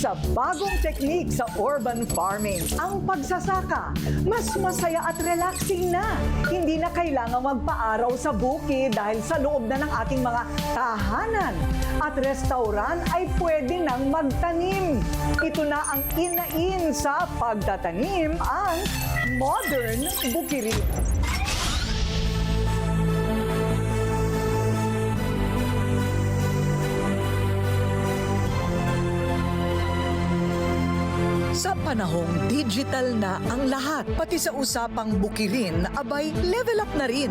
sa bagong technique sa urban farming. Ang pagsasaka, mas masaya at relaxing na. Hindi na kailangan magpaaraw sa bukid dahil sa loob na ng ating mga tahanan. At restaurant ay pwede nang magtanim. Ito na ang inain sa pagtatanim, ang modern bukirin. Sa panahong digital na ang lahat, pati sa usapang bukirin, abay level up na rin.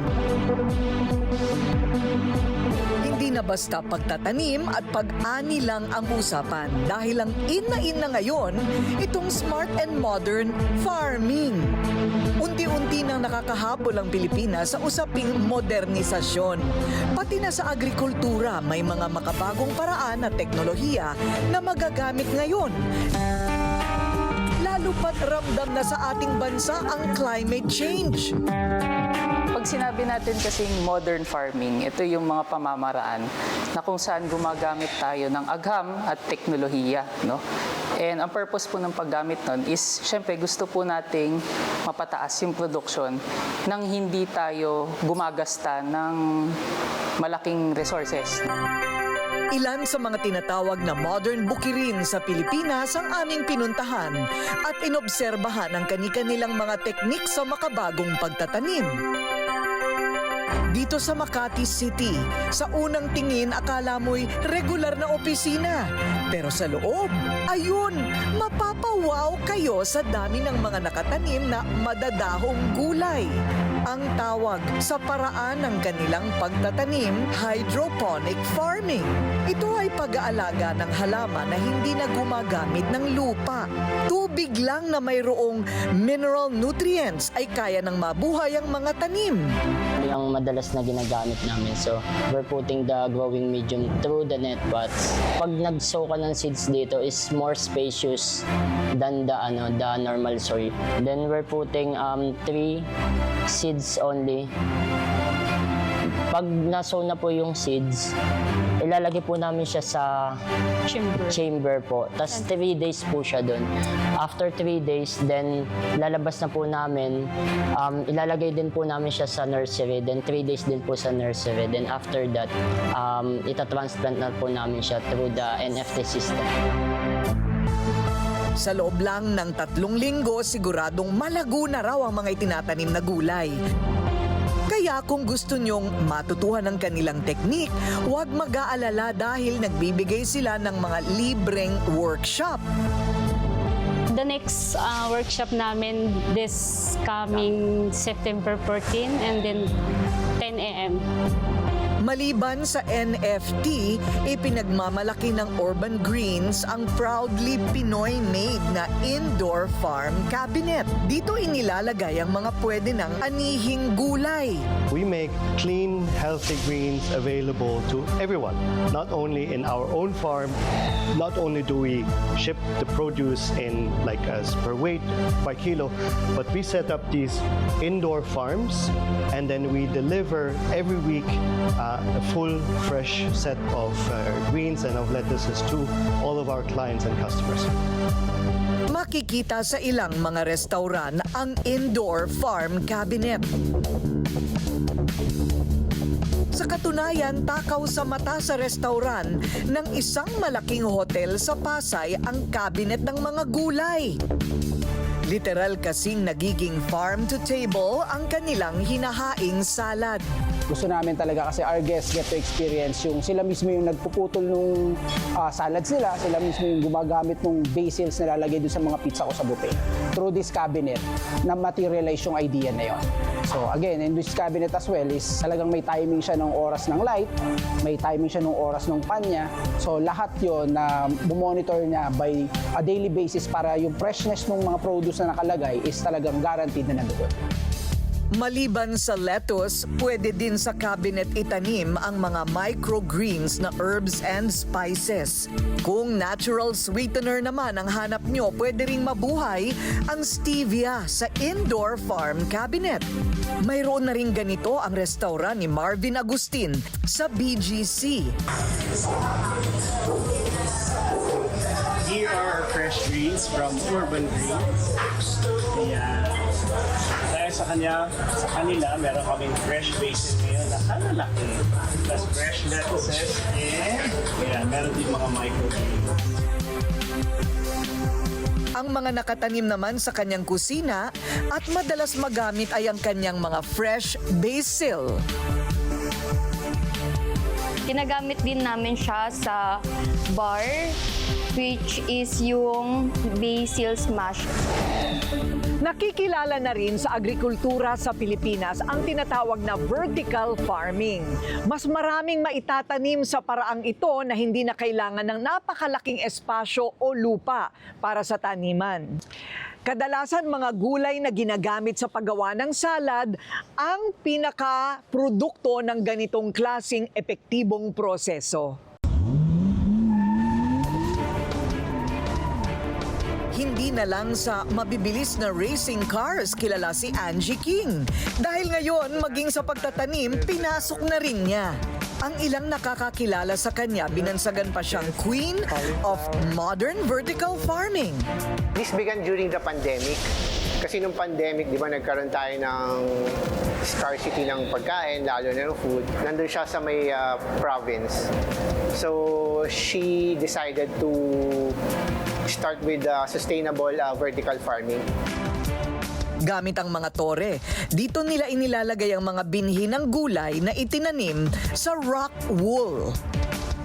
Hindi na basta pagtatanim at pag-ani lang ang usapan dahil ang in na in na ngayon itong smart and modern farming. Unti-unti nang nakakahabol ang Pilipinas sa usaping modernisasyon. Pati na sa agrikultura may mga makabagong paraan at teknolohiya na magagamit ngayon lalo pat ramdam na sa ating bansa ang climate change. Pag sinabi natin kasing modern farming, ito yung mga pamamaraan na kung saan gumagamit tayo ng agham at teknolohiya. No? And ang purpose po ng paggamit nun is, syempre gusto po nating mapataas yung production nang hindi tayo gumagasta ng malaking resources. Ilan sa mga tinatawag na modern bukirin sa Pilipinas ang aming pinuntahan at inobserbahan ang kani-kanilang mga teknik sa makabagong pagtatanim. Dito sa Makati City, sa unang tingin akala mo'y regular na opisina. Pero sa loob, ayun, mapapawaw kayo sa dami ng mga nakatanim na madadahong gulay. Ang tawag sa paraan ng kanilang pagtatanim, hydroponic farming. Ito ay pag-aalaga ng halaman na hindi na gumagamit ng lupa. Tubig lang na mayroong mineral nutrients ay kaya ng mabuhay ang mga tanim. Yung madalas na ginagamit namin. So, we're putting the growing medium through the net pots. Pag nag-sow ka ng seeds dito is more spacious than the ano the normal soil. Then we're putting um three seeds only. Pag nasow na po yung seeds, ilalagay po namin siya sa Chamber. chamber po. Tapos 3 days po siya doon. After 3 days, then lalabas na po namin. Um, ilalagay din po namin siya sa nursery. Then 3 days din po sa nursery. Then after that, um, itatransplant na po namin siya through the NFT system. Sa loob lang ng tatlong linggo, siguradong malago na raw ang mga itinatanim na gulay. Kaya kung gusto nyong matutuhan ng kanilang teknik, huwag mag-aalala dahil nagbibigay sila ng mga libreng workshop. The next uh, workshop namin this coming September 14 and then 10 a.m. Maliban sa NFT, ipinagmamalaki ng Urban Greens ang proudly Pinoy-made na indoor farm cabinet. Dito inilalagay ang mga pwede ng anihing gulay. We make clean, healthy greens available to everyone, not only in our own farm, not only do we ship the produce in like as per weight by kilo, but we set up these indoor farms and then we deliver every week uh, a full fresh set of uh, greens and of lettuces to all of our clients and customers. Makikita sa ilang mga restauran ang indoor farm cabinet. Sa katunayan, takaw sa mata sa restauran ng isang malaking hotel sa Pasay ang cabinet ng mga gulay. Literal kasing nagiging farm to table ang kanilang hinahaing salad. Gusto namin talaga kasi our guests get to experience yung sila mismo yung nagpuputol nung ah, salads nila, sila mismo yung gumagamit nung basils na lalagay doon sa mga pizza ko sa buffet. Through this cabinet, na materialize yung idea na yon. So again, in this cabinet as well is talagang may timing siya ng oras ng light, may timing siya ng oras ng pan niya. So lahat yon na monitor niya by a daily basis para yung freshness ng mga produce na nakalagay is talagang guaranteed na nandoon. Maliban sa lettuce, pwede din sa cabinet itanim ang mga microgreens na herbs and spices. Kung natural sweetener naman ang hanap nyo, pwede ring mabuhay ang stevia sa indoor farm cabinet. Mayroon na rin ganito ang restaurant ni Marvin Agustin sa BGC. Here are fresh greens from Urban Greens. Dahil sa kanya, sa kanila, meron kaming fresh basil ngayon na kalalaki. Plus fresh lettuces and yeah, meron din mga microgreens. Ang mga nakatanim naman sa kanyang kusina at madalas magamit ay ang kanyang mga fresh basil. Ginagamit din namin siya sa bar, which is yung basil smash. Nakikilala na rin sa agrikultura sa Pilipinas ang tinatawag na vertical farming. Mas maraming maitatanim sa paraang ito na hindi na kailangan ng napakalaking espasyo o lupa para sa taniman. Kadalasan mga gulay na ginagamit sa paggawa ng salad ang pinaka-produkto ng ganitong klasing epektibong proseso. Hindi na lang sa mabibilis na racing cars kilala si Angie King. Dahil ngayon, maging sa pagtatanim, pinasok na rin niya. Ang ilang nakakakilala sa kanya, binansagan pa siyang Queen of Modern Vertical Farming. This began during the pandemic. Kasi nung pandemic, di ba, nagkaroon tayo ng scarcity ng pagkain, lalo na ng food. Nandun siya sa may uh, province. So, she decided to start with uh, sustainable uh, vertical farming. Gamit ang mga tore, dito nila inilalagay ang mga binhi ng gulay na itinanim sa rock wool.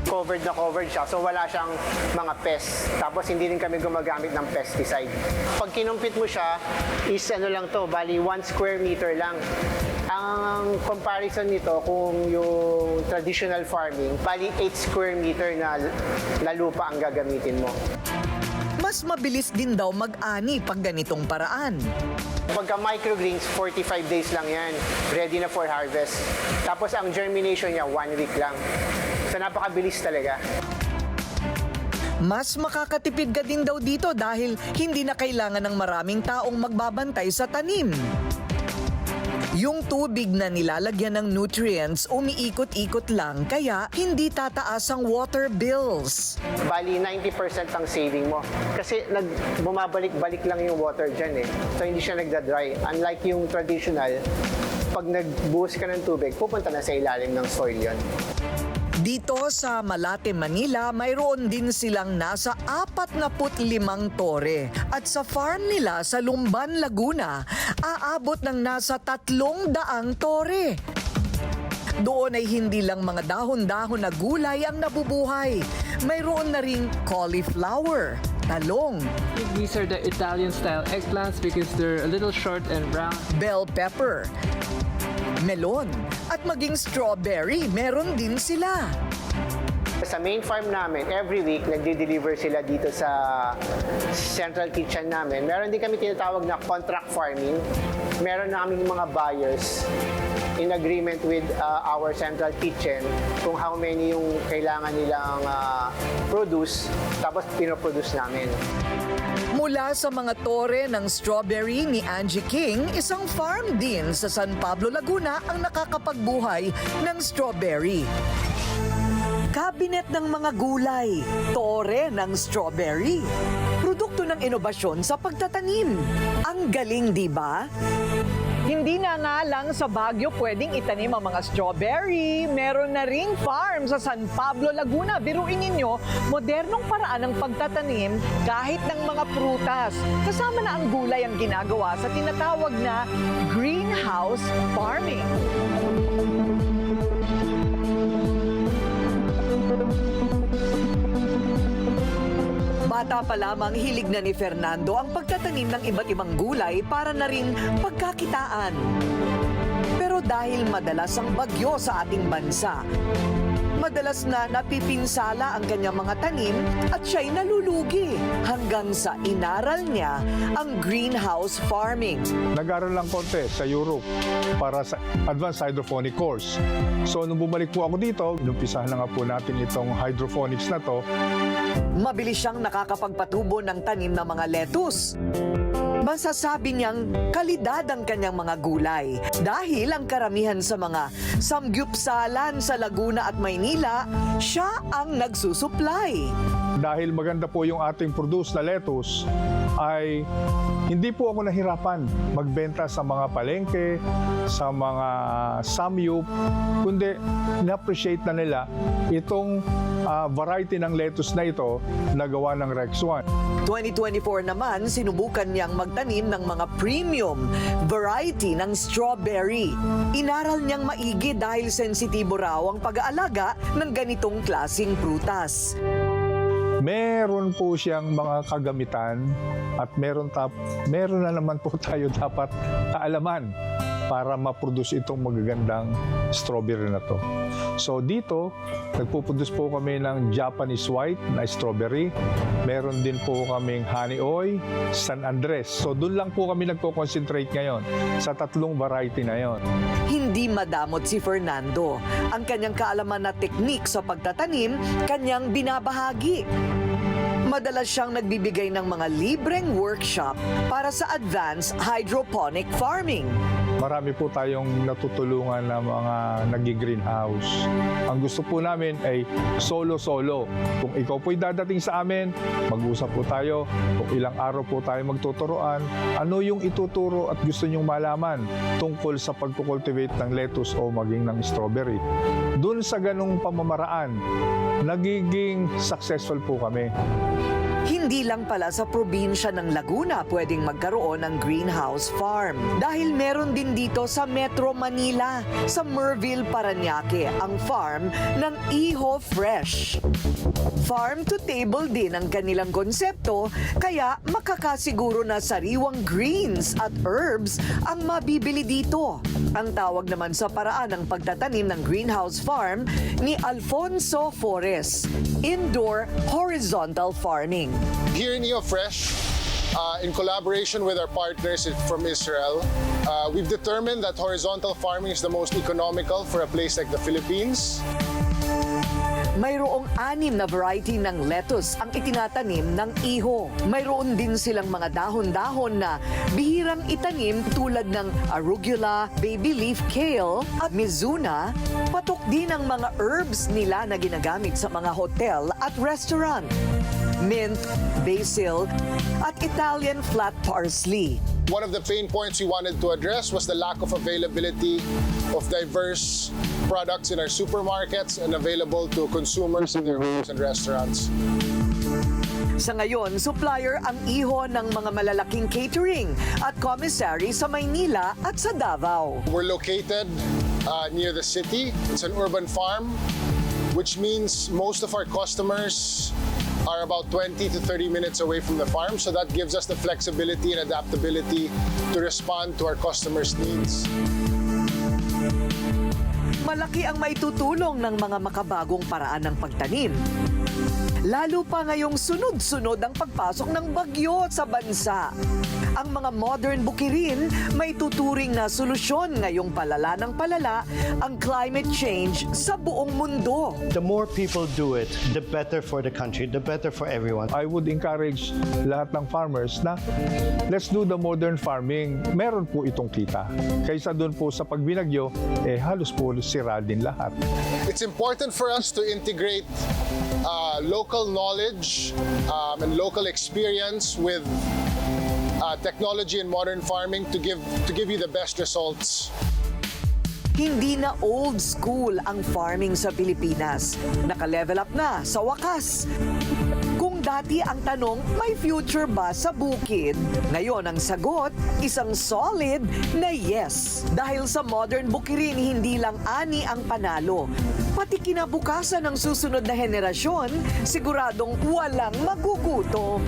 covered na covered siya. So wala siyang mga pests. Tapos hindi rin kami gumagamit ng pesticide. Pag kinumpit mo siya, is ano lang to, bali 1 square meter lang. Ang comparison nito kung yung traditional farming, bali 8 square meter na, na lupa ang gagamitin mo. Mas mabilis din daw mag-ani pag ganitong paraan. Pagka microgreens, 45 days lang yan. Ready na for harvest. Tapos ang germination niya, 1 week lang. So napakabilis talaga. Mas makakatipid ka din daw dito dahil hindi na kailangan ng maraming taong magbabantay sa tanim. Yung tubig na nilalagyan ng nutrients umiikot-ikot lang kaya hindi tataas ang water bills. Bali, 90% ang saving mo. Kasi nag, bumabalik-balik lang yung water dyan eh. So hindi siya nagda-dry. Unlike yung traditional, pag nagbuhos ka ng tubig, pupunta na sa ilalim ng soil yon. Dito sa Malate, Manila, mayroon din silang nasa 45 tore. At sa farm nila sa Lumban, Laguna, aabot ng nasa 300 tore. Doon ay hindi lang mga dahon-dahon na gulay ang nabubuhay. Mayroon na ring cauliflower, talong, These are the Italian style eggplants because they're a little short and brown. bell pepper, melon, at maging strawberry, meron din sila. Sa main farm namin, every week, nagde-deliver sila dito sa central kitchen namin. Meron din kami tinatawag na contract farming. Meron na kaming mga buyers in agreement with uh, our central kitchen kung how many yung kailangan nilang uh, produce, tapos pinoproduce namin. Mula sa mga tore ng strawberry ni Angie King, isang farm din sa San Pablo, Laguna ang nakakapagbuhay ng strawberry. Kabinet ng mga gulay, tore ng strawberry. Produkto ng inobasyon sa pagtatanim. Ang galing, di ba? Hindi na nga lang sa Baguio pwedeng itanim ang mga strawberry. Meron na ring farm sa San Pablo, Laguna. Biruin ninyo, modernong paraan ng pagtatanim kahit ng mga prutas. Kasama na ang gulay ang ginagawa sa tinatawag na greenhouse farming. Bata pa lamang hilig na ni Fernando ang pagtatanim ng iba't ibang gulay para na rin pagkakitaan. Pero dahil madalas ang bagyo sa ating bansa, madalas na napipinsala ang kanyang mga tanim at siya'y nalulugi hanggang sa inaral niya ang greenhouse farming. Nag-aral lang konti sa Europe para sa advanced hydroponic course. So nung bumalik po ako dito, inumpisahan na nga po natin itong hydroponics na to. Mabilis siyang nakakapagpatubo ng tanim ng mga lettuce. Masasabi niyang kalidad ang kanyang mga gulay dahil ang karamihan sa mga samgyupsalan sa Laguna at Maynila, siya ang nagsusuplay. dahil maganda po yung ating produce na lettuce, ay hindi po ako nahirapan magbenta sa mga palengke, sa mga samyup, kundi na-appreciate na nila itong ah, variety ng lettuce na ito na gawa ng Rex 1. 2024 naman, sinubukan niyang magtanim ng mga premium variety ng strawberry. Inaral niyang maigi dahil sensitibo raw ang pag-aalaga ng ganitong klasing prutas. Meron po siyang mga kagamitan at meron tap meron na naman po tayo dapat kaalaman para ma-produce itong magagandang strawberry na to. So dito, nagpuproduce po kami ng Japanese white na strawberry. Meron din po kaming honey oil, San Andres. So doon lang po kami nagko-concentrate ngayon sa tatlong variety na yon. Hindi madamot si Fernando. Ang kanyang kaalaman na teknik sa pagtatanim, kanyang binabahagi. Madalas siyang nagbibigay ng mga libreng workshop para sa advanced hydroponic farming. Marami po tayong natutulungan na mga nagi-greenhouse. Ang gusto po namin ay solo-solo. Kung ikaw po'y dadating sa amin, mag-usap po tayo. Kung ilang araw po tayo magtuturoan, ano yung ituturo at gusto nyong malaman tungkol sa pagkukultivate ng lettuce o maging ng strawberry. Doon sa ganong pamamaraan, nagiging successful po kami. Hindi lang pala sa probinsya ng Laguna pwedeng magkaroon ng greenhouse farm. Dahil meron din dito sa Metro Manila, sa Merville, Paranaque, ang farm ng Iho Fresh. Farm to table din ang kanilang konsepto, kaya makakasiguro na sariwang greens at herbs ang mabibili dito. Ang tawag naman sa paraan ng pagtatanim ng greenhouse farm ni Alfonso Forres, indoor horizontal farming. Here in EOFresh, uh, in collaboration with our partners from Israel, uh, we've determined that horizontal farming is the most economical for a place like the Philippines. Mayroong anim na variety ng lettuce ang itinatanim ng iho. Mayroon din silang mga dahon-dahon na bihirang itanim tulad ng arugula, baby leaf kale at mizuna. Patok din ang mga herbs nila na ginagamit sa mga hotel at restaurant. Mint, basil, at Italian flat parsley. One of the pain points we wanted to address was the lack of availability of diverse products in our supermarkets and available to consumers in their homes and restaurants. Sa ngayon, supplier ang iho ng mga malalaking catering at commissary sa Maynila at sa Davao. We're located uh, near the city. It's an urban farm, which means most of our customers are about 20 to 30 minutes away from the farm. So that gives us the flexibility and adaptability to respond to our customers' needs. Malaki ang maitutulong ng mga makabagong paraan ng pagtanim. Lalo pa ngayong sunod-sunod ang pagpasok ng bagyo sa bansa. Ang mga modern bukirin may tuturing na solusyon ngayong palala ng palala ang climate change sa buong mundo. The more people do it, the better for the country, the better for everyone. I would encourage lahat ng farmers na let's do the modern farming. Meron po itong kita. Kaysa doon po sa pagbinagyo, eh halos po sira din lahat. It's important for us to integrate uh, local knowledge um, and local experience with technology and modern farming to give to give you the best results. Hindi na old school ang farming sa Pilipinas. Naka-level up na sa wakas. Kung dati ang tanong, may future ba sa bukid? Ngayon ang sagot, isang solid na yes. Dahil sa modern bukirin, hindi lang ani ang panalo. Pati kinabukasan ng susunod na henerasyon, siguradong walang magugutom.